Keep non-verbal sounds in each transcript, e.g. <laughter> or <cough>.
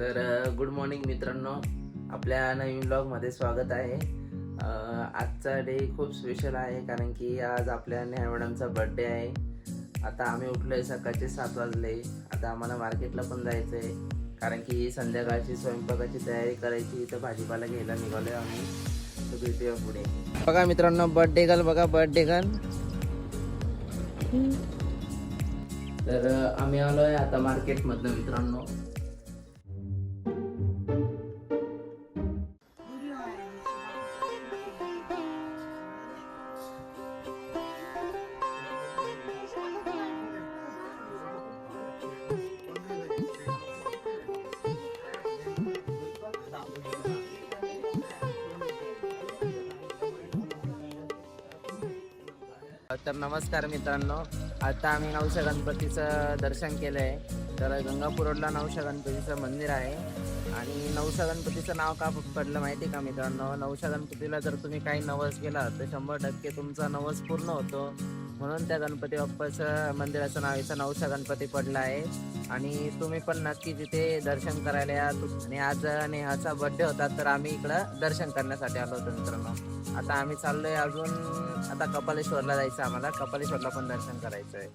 तर good morning मित्रांनो. आपल्या नवीन ब्लॉगमध्ये स्वागत आहे. आजचा डे खूप स्पेशल आहे कारण की आज आपल्या नेहा मॅडमचा बर्थडे आहे. आता आम्ही उठलो आहे सकाळचे सात वाजले. आता आम्हाला मार्केटला पण जायचं आहे कारण की संध्याकाळची स्वयंपाकाची तयारी करायची. तर भाजीपाला घ्यायला निघालोय आम्ही. तर भेटूया पुढे. बघा मित्रांनो बर्थडे गल बघा बर्थडे गल तर आम्ही आलो आहे आता मार्केटमधनं मित्रांनो. तर नमस्कार मित्रांनो. आता आम्ही नवशा गणपतीचं दर्शन केलं आहे तर गंगापूर रोडला नवशा गणपतीचं मंदिर आहे. आणि नवशा गणपतीचं नाव का पडलं माहिती आहे का मित्रांनो? नवशा गणपतीला जर तुम्ही काही नवस केला तर शंभर टक्के तुमचा नवस पूर्ण होतो. म्हणून त्या गणपती बाप्पाचं मंदिराचं नाव इथं नवसा गणपती पडला आहे. आणि तुम्ही पण नक्की तिथे दर्शन करायला या. आणि आज नेहाचा बर्थडे होता तर आम्ही इकडं दर्शन करण्यासाठी आलो होतो मित्रांनो. आता आम्ही चाललोय अजून आता कपालेश्वरला जायचं आम्हाला. कपालेश्वरला पण दर्शन करायचं आहे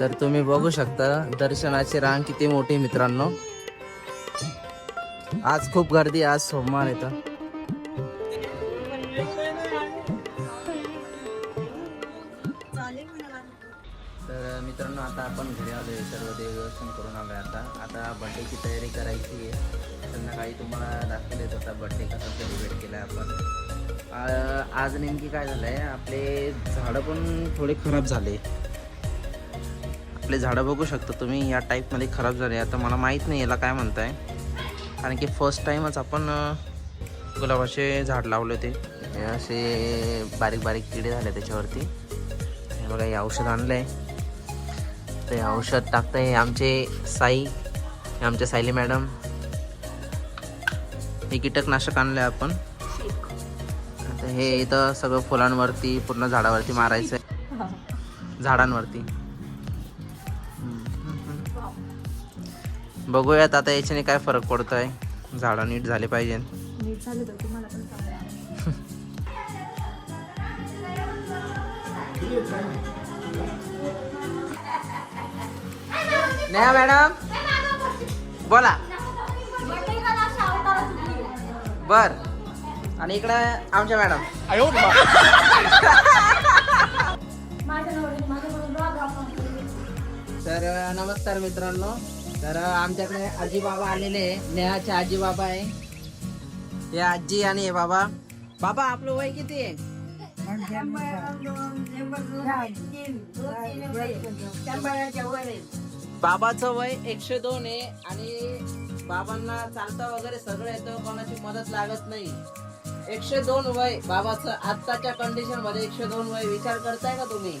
तर तुम्ही बघू शकता दर्शनाची रांग किती मोठी मित्रांनो. आज खूप गर्दी आज सोमवार येतं तर. मित्रांनो आता आपण घरी आलो आहे सर्व देवदर्शन करून आलो आहे आता आता बर्थडेची तयारी करायची आहे. संध्याकाळी तुम्हाला दाखवलेच होता बड्डे कसा सेलिब्रेट केला आपण. आज नेमकी काय झालं आहे आपले झाडं पण थोडे खराब झाले. आपले झाडं बघू शकता तुम्ही. या टाईपमध्ये खराब झाले. आता मला माहीत नाही याला काय म्हणताय. कारण की फर्स्ट टाईमच आपण गुलाबाचे झाड लावले होते. हे असे बारीक बारीक किडे झाले त्याच्यावरती. हे बघा हे औषध आणलं आहे ते औषध टाकतंय आमचे साई हे आमचे सायली मॅडम. हे कीटकनाशक आणलं आहे आपण. आता हे इथं सगळं फुलांवरती पूर्ण झाडावरती मारायचं आहे <laughs> झाडांवरती. बघूयात आता याच्याने काय फरक पडतोय. झाडं नीट झाले पाहिजे नीट झालं तर तुम्हाला पण सांगा नेहा मॅडम बोला. बर. आणि इकडे आमच्या मॅडम. तर नमस्कार मित्रांनो. तर आमच्याकडे आजी बाबा आलेले आहे. नेहाचे आजी बाबा आहे. हे आजी आणि हे बाबा. बाबा आपलं वय किती आहे? बाबाचं वय एकशे दोन आहे आणि बाबांना चालता वगैरे सगळं येतं कोणाची मदत लागत नाही. एकशे दोन वय बाबाचं आत्ताच्या कंडिशनमध्ये एकशे दोन वय. विचार करताय का तुम्ही?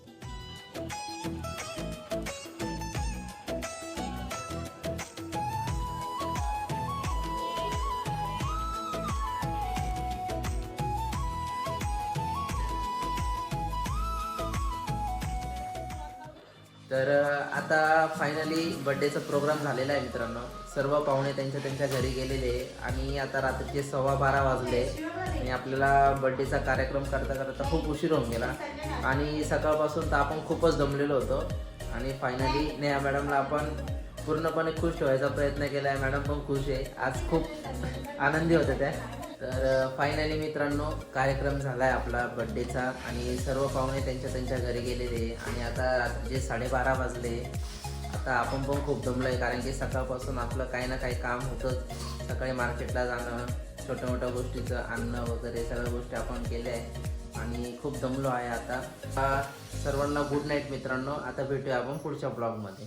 तर आता फायनली बर्थडेचा प्रोग्राम झालेला आहे मित्रांनो. सर्व पाहुणे त्यांच्या त्यांच्या घरी गेलेले आणि आता रात्रीचे सव्वा बारा वाजले. आणि आपल्याला बर्थडेचा कार्यक्रम करता करता खूप उशीर होऊन गेला. आणि सकाळपासून तर आपण खूपच दमलेलो होतो. आणि फायनली नेहा मॅडमला आपण पूर्णपणे खुश ठेवायचा प्रयत्न केला आहे मॅडम पण खुश आहे. आज खूप आनंदी होत्या त्या. तर फायनली मित्रांनो कार्यक्रम झाला आहे आपला बड्डेचा आणि सर्व पाहुणे त्यांच्या त्यांच्या घरी गेलेले आणि आता रात्रीचे साडेबारा वाजले. आता आपण पण खूप दमलो आहे कारण की सकाळपासून आपलं काही ना काही काम होतंच. सकाळी मार्केटला जाणं छोट्या मोठ्या गोष्टीचं आणणं वगैरे सगळ्या गोष्टी आपण केल्या आहे आणि खूप दमलो आहे आता. सर्वांना गुड नाईट मित्रांनो. आता भेटूया आपण पुढच्या ब्लॉगमध्ये